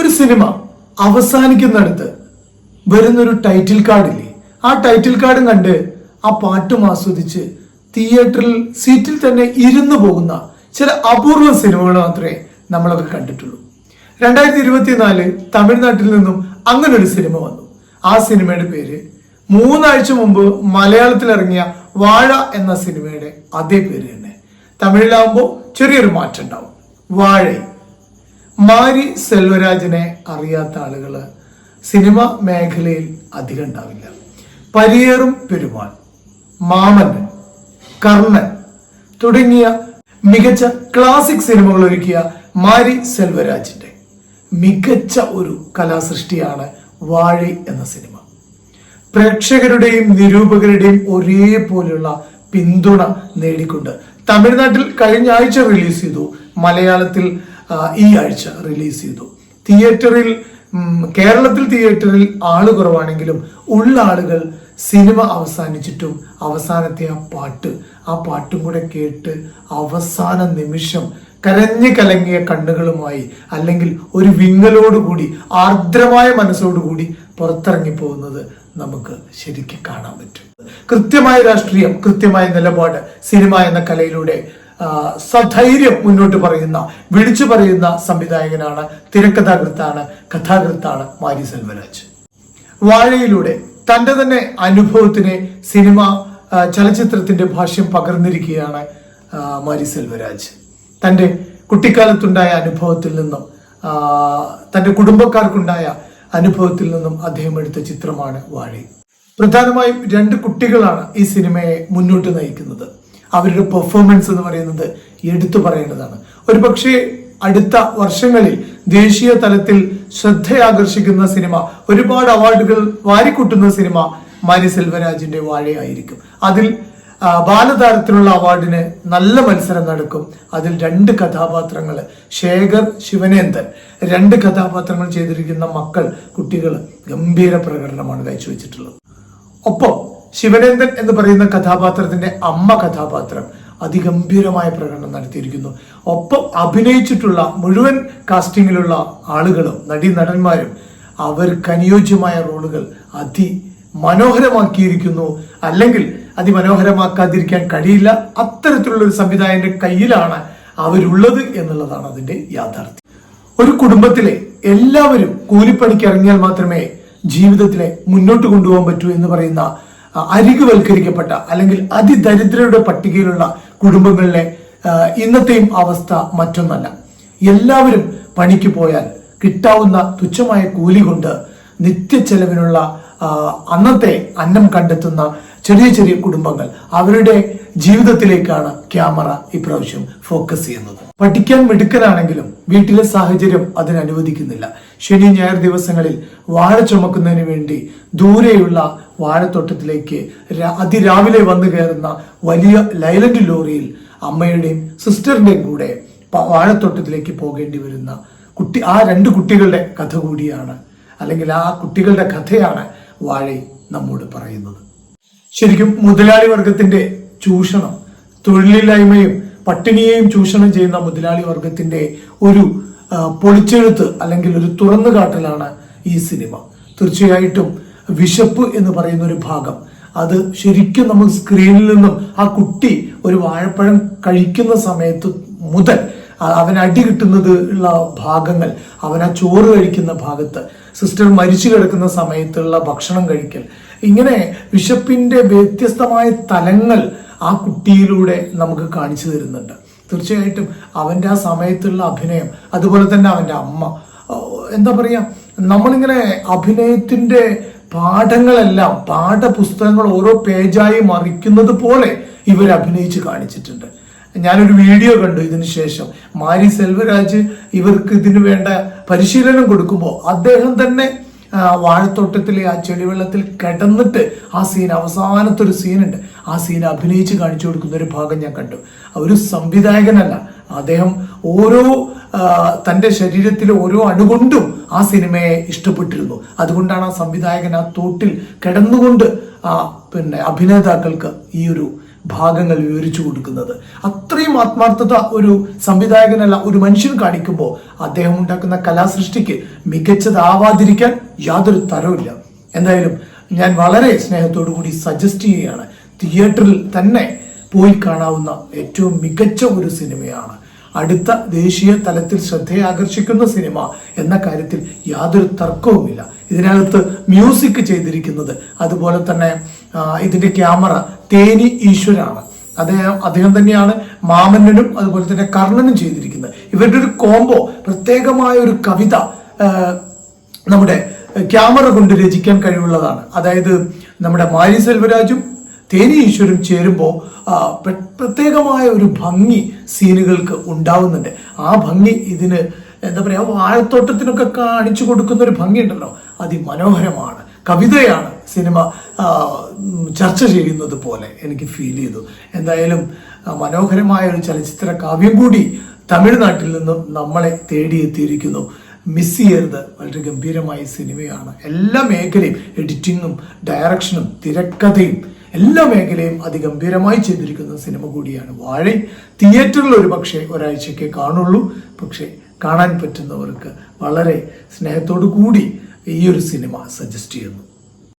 ഒരു സിനിമ അവസാനിക്കുന്നിടത്ത് വരുന്നൊരു ടൈറ്റിൽ കാർഡില്ലേ ആ ടൈറ്റിൽ കാർഡും കണ്ട് ആ പാട്ടും ആസ്വദിച്ച് തിയേറ്ററിൽ സീറ്റിൽ തന്നെ ഇരുന്നു പോകുന്ന ചില അപൂർവ സിനിമകൾ മാത്രമേ നമ്മളൊക്കെ കണ്ടിട്ടുള്ളൂ. രണ്ടായിരത്തി ഇരുപത്തിനാല് തമിഴ്നാട്ടിൽ നിന്നും അങ്ങനെ ഒരു സിനിമ വന്നു. ആ സിനിമയുടെ പേര് മൂന്നാഴ്ച മുമ്പ് മലയാളത്തിൽ ഇറങ്ങിയ വാഴ എന്ന സിനിമയുടെ അതേ പേര് തന്നെ. തമിഴിലാവുമ്പോൾ ചെറിയൊരു മാറ്റം ഉണ്ടാവും. വാഴ മാരി സെൽവരാജിനെ അറിയാത്ത ആളുകൾ സിനിമ മേഖലയിൽ അധികം ഉണ്ടാവില്ല. പരിയേറും പെരുമാൾ മാമൻ കർണൻ തുടങ്ങിയ മികച്ച ക്ലാസിക് സിനിമകൾ ഒരുക്കിയ മാരി സെൽവരാജിന്റെ മികച്ച ഒരു കലാസൃഷ്ടിയാണ് വാഴി എന്ന സിനിമ. പ്രേക്ഷകരുടെയും നിരൂപകരുടെയും ഒരേപോലെയുള്ള പിന്തുണ നേടിക്കൊണ്ട് തമിഴ്നാട്ടിൽ കഴിഞ്ഞ ആഴ്ച റിലീസ് ചെയ്തു മലയാളത്തിൽ ഈ ആഴ്ച റിലീസ് ചെയ്തു. തിയേറ്ററിൽ കേരളത്തിൽ തിയേറ്ററിൽ ആൾ കുറവാണെങ്കിലും ഉള്ള ആളുകൾ സിനിമ അവസാനിച്ചിട്ടും അവസാനത്തെ ആ പാട്ട് ആ പാട്ടും കൂടെ കേട്ട് അവസാന നിമിഷം കരഞ്ഞു കലങ്ങിയ കണ്ണുകളുമായി അല്ലെങ്കിൽ ഒരു വിങ്ങലോടുകൂടി ആർദ്രമായ മനസ്സോടുകൂടി പുറത്തിറങ്ങി പോകുന്നത് നമുക്ക് ശരിക്കും കാണാൻ പറ്റും. കൃത്യമായ രാഷ്ട്രീയം കൃത്യമായ നിലപാട് സിനിമ എന്ന കലയിലൂടെ സധൈര്യം മുന്നോട്ട് പറയുന്ന വിളിച്ചു പറയുന്ന സംവിധായകനാണ് തിരക്കഥാകൃത്താണ് കഥാകൃത്താണ് മാരി സെൽവരാജ്. വാഴയിലൂടെ തന്റെ തന്നെ അനുഭവത്തിനെ സിനിമ ചലച്ചിത്രത്തിന്റെ ഭാഷ്യം പകർന്നിരിക്കുകയാണ് മാരി സെൽവരാജ്. തന്റെ കുട്ടിക്കാലത്തുണ്ടായ അനുഭവത്തിൽ നിന്നും തന്റെ കുടുംബക്കാർക്കുണ്ടായ അനുഭവത്തിൽ നിന്നും അദ്ദേഹം എടുത്ത ചിത്രമാണ് വാഴി. പ്രധാനമായും രണ്ട് കുട്ടികളാണ് ഈ സിനിമയെ മുന്നോട്ട് നയിക്കുന്നത്. അവരുടെ പെർഫോമൻസ് എന്ന് പറയുന്നത് എടുത്തു പറയേണ്ടതാണ്. ഒരു പക്ഷേ അടുത്ത വർഷങ്ങളിൽ ദേശീയ തലത്തിൽ ശ്രദ്ധയാകർഷിക്കുന്ന സിനിമ ഒരുപാട് അവാർഡുകൾ വാരിക്കൂട്ടുന്ന സിനിമ മാരി സെൽവരാജിന്റെ വാഴയായിരിക്കും. അതിൽ ബാലതാരത്തിനുള്ള അവാർഡിന് നല്ല മത്സരം നടക്കും. അതിൽ രണ്ട് കഥാപാത്രങ്ങൾ ശേഖർ ശിവനേന്ദൻ. രണ്ട് കഥാപാത്രങ്ങൾ ചെയ്തിരിക്കുന്ന മക്കൾ കുട്ടികൾ ഗംഭീര പ്രകടനമാണ് കാഴ്ചവെച്ചിട്ടുള്ളത്. ഒപ്പം ശിവനേന്ദൻ എന്ന് പറയുന്ന കഥാപാത്രത്തിന്റെ അമ്മ കഥാപാത്രം അതിഗംഭീരമായ പ്രകടനം നടത്തിയിരിക്കുന്നു. ഒപ്പം അഭിനയിച്ചിട്ടുള്ള മുഴുവൻ കാസ്റ്റിങ്ങിലുള്ള ആളുകളും നടീനടന്മാരും അവർക്ക് അനുയോജ്യമായ റോളുകൾ അതി മനോഹരമാക്കിയിരിക്കുന്നു അല്ലെങ്കിൽ അതിമനോഹരമാക്കാതിരിക്കാൻ കഴിയില്ല. അത്തരത്തിലുള്ള ഒരു സംവിധായകന്റെ കയ്യിലാണ് അവരുള്ളത് എന്നുള്ളതാണ് അതിന്റെ യാഥാർത്ഥ്യം. ഒരു കുടുംബത്തിലെ എല്ലാവരും കൂലിപ്പണിക്ക് ഇറങ്ങിയാൽ മാത്രമേ ജീവിതത്തിലെ മുന്നോട്ട് കൊണ്ടുപോകാൻ പറ്റൂ എന്ന് പറയുന്ന അരികുവൽക്കരിക്കപ്പെട്ട അല്ലെങ്കിൽ അതിദരിദ്രരുടെ പട്ടികയിലുള്ള കുടുംബങ്ങളിലെ ഇന്നത്തെയും അവസ്ഥ മറ്റൊന്നല്ല. എല്ലാവരും പണിക്ക് പോയാൽ കിട്ടാവുന്ന തുച്ഛമായ കൂലി കൊണ്ട് നിത്യ ചെലവിനുള്ള അന്നത്തെ അന്നം കണ്ടെത്തുന്ന ചെറിയ ചെറിയ കുടുംബങ്ങൾ അവരുടെ ജീവിതത്തിലേക്കാണ് ക്യാമറ ഇപ്രാവശ്യം ഫോക്കസ് ചെയ്യുന്നത്. പഠിക്കാൻ മിടുക്കനാണെങ്കിലും വീട്ടിലെ സാഹചര്യം അതിന് അനുവദിക്കുന്നില്ല ശനി ഞായർ ദിവസങ്ങളിൽ വാഴ ചുമക്കുന്നതിന് വേണ്ടി ദൂരെയുള്ള വാഴത്തോട്ടത്തിലേക്ക് അതിരാവിലെ വന്നു കയറുന്ന വലിയ ലൈലൻഡ് ലോറിയിൽ അമ്മയുടെയും സിസ്റ്ററിന്റെയും കൂടെ വാഴത്തോട്ടത്തിലേക്ക് പോകേണ്ടി വരുന്ന കുട്ടി ആ രണ്ട് കുട്ടികളുടെ കഥ കൂടിയാണ്. അല്ലെങ്കിൽ ആ കുട്ടികളുടെ കഥയാണ് വാഴ നമ്മോട് പറയുന്നത്. ശരിക്കും മുതലാളി വർഗത്തിന്റെ ചൂഷണം തൊഴിലില്ലായ്മയും പട്ടിണിയെയും ചൂഷണം ചെയ്യുന്ന മുതലാളി വർഗത്തിന്റെ ഒരു പൊളിച്ചെഴുത്ത് അല്ലെങ്കിൽ ഒരു തുറന്നു കാട്ടലാണ് ഈ സിനിമ. തീർച്ചയായിട്ടും വിശപ്പ് എന്ന് പറയുന്ന ഒരു ഭാഗം. അത് ശരിക്കും നമ്മൾ സ്ക്രീനിൽ നിന്നും ആ കുട്ടി ഒരു വാഴപ്പഴം കഴിക്കുന്ന സമയത്ത് മുതൽ അവൻ അടി കിട്ടുന്നത് ഉള്ള ഭാഗങ്ങൾ അവൻ ആ ചോറ് കഴിക്കുന്ന ഭാഗത്ത് സിസ്റ്റർ മരിച്ചു കിടക്കുന്ന സമയത്തുള്ള ഭക്ഷണം കഴിക്കൽ. ഇങ്ങനെ വിശപ്പിന്റെ വ്യത്യസ്തമായ തലങ്ങൾ ആ കുട്ടിയിലൂടെ നമുക്ക് കാണിച്ചു തരുന്നുണ്ട്. തീർച്ചയായിട്ടും അവന്റെ ആ സമയത്തുള്ള അഭിനയം അതുപോലെ തന്നെ അവന്റെ അമ്മ. എന്താ പറയുക നമ്മളിങ്ങനെ അഭിനയത്തിന്റെ പാഠങ്ങളെല്ലാം പാഠപുസ്തകങ്ങൾ ഓരോ പേജായി മറിക്കുന്നത് പോലെ ഇവർ അഭിനയിച്ച് കാണിച്ചിട്ടുണ്ട്. ഞാനൊരു വീഡിയോ കണ്ടു ഇതിനു ശേഷം. മാരി സെൽവരാജ് ഇവർക്ക് ഇതിന് വേണ്ട പരിശീലനം കൊടുക്കുമ്പോൾ അദ്ദേഹം തന്നെ വാഴത്തോട്ടത്തിലെ ആ ചെളിവെള്ളത്തിൽ കിടന്നിട്ട് ആ സീൻ അവസാനത്തെ ഒരു സീനുണ്ട്. ആ സീൻ അഭിനയിച്ച് കാണിച്ചു കൊടുക്കുന്ന ഒരു ഭാഗം ഞാൻ കണ്ടു. ഒരു സംവിധായകനല്ല. അദ്ദേഹം ഓരോ തന്റെ ശരീരത്തിലെ ഓരോ അണുകൊണ്ടും ആ സിനിമയെ ഇഷ്ടപ്പെട്ടിരുന്നു. അതുകൊണ്ടാണ് ആ സംവിധായകൻ ആ തോട്ടിൽ കിടന്നുകൊണ്ട് ആ പിന്നെ അഭിനേതാക്കൾക്ക് ഈ ഒരു ഭാഗങ്ങൾ വിവരിച്ചു കൊടുക്കുന്നത്. അത്രയും ആത്മാർത്ഥത ഒരു സംവിധായകനല്ല ഒരു മനുഷ്യൻ കാണിക്കുമ്പോൾ അദ്ദേഹം ഉണ്ടാക്കുന്ന കലാസൃഷ്ടിക്ക് മികച്ചതാവാതിരിക്കാൻ യാതൊരു തരവുമില്ല. എന്തായാലും ഞാൻ വളരെ സ്നേഹത്തോടു കൂടി സജസ്റ്റ് ചെയ്യുകയാണ്. തിയേറ്ററിൽ തന്നെ പോയി കാണാവുന്ന ഏറ്റവും മികച്ച ഒരു സിനിമയാണ്. അടുത്ത ദേശീയ തലത്തിൽ ശ്രദ്ധയെ ആകർഷിക്കുന്ന സിനിമ എന്ന കാര്യത്തിൽ യാതൊരു തർക്കവുമില്ല. ഇതിനകത്ത് മ്യൂസിക് ചെയ്തിരിക്കുന്നത് അതുപോലെ തന്നെ ഇതിന്റെ ക്യാമറ തേനി ഈശ്വരാണ്. അദ്ദേഹം അദ്ദേഹം തന്നെയാണ് മാമന്നനും അതുപോലെ തന്നെ കർണനും ചെയ്തിരിക്കുന്നത്. ഇവരുടെ ഒരു കോംബോ പ്രത്യേകമായ ഒരു കവിത നമ്മുടെ ക്യാമറ കൊണ്ട് രചിക്കാൻ കഴിവുള്ളതാണ്. അതായത് നമ്മുടെ മാരി സെൽവരാജും തേനി ഈശ്വരും ചേരുമ്പോൾ പ്രത്യേകമായ ഒരു ഭംഗി സീനുകൾക്ക് ഉണ്ടാവുന്നുണ്ട്. ആ ഭംഗി ഇതിന് എന്താ പറയുക വാഴത്തോട്ടത്തിനൊക്കെ കാണിച്ചു കൊടുക്കുന്ന ഒരു ഭംഗി ഉണ്ടല്ലോ അതിമനോഹരമാണ്. കവിതയാണ് സിനിമ ചർച്ച ചെയ്യുന്നത് പോലെ എനിക്ക് ഫീൽ ചെയ്തു. എന്തായാലും മനോഹരമായ ഒരു ചലച്ചിത്ര കാവ്യം കൂടി തമിഴ്നാട്ടിൽ നിന്നും നമ്മളെ തേടിയെത്തിയിരിക്കുന്നു. മിസ് ചെയ്യരുത്. വളരെ ഗംഭീരമായ സിനിമയാണ്. എല്ലാ മേഖലയും എഡിറ്റിങ്ങും ഡയറക്ഷനും തിരക്കഥയും എല്ലാ മേഖലയും അതിഗംഭീരമായി ചെയ്തിരിക്കുന്ന സിനിമ കൂടിയാണ് വാഴ. തിയേറ്ററിൽ ഒരു പക്ഷേ ഒരാഴ്ചയ്ക്ക് കാണുള്ളൂ. പക്ഷേ കാണാൻ പറ്റുന്നവർക്ക് വളരെ സ്നേഹത്തോടു കൂടി ഈ ഒരു സിനിമ സജസ്റ്റ് ചെയ്യുന്നു.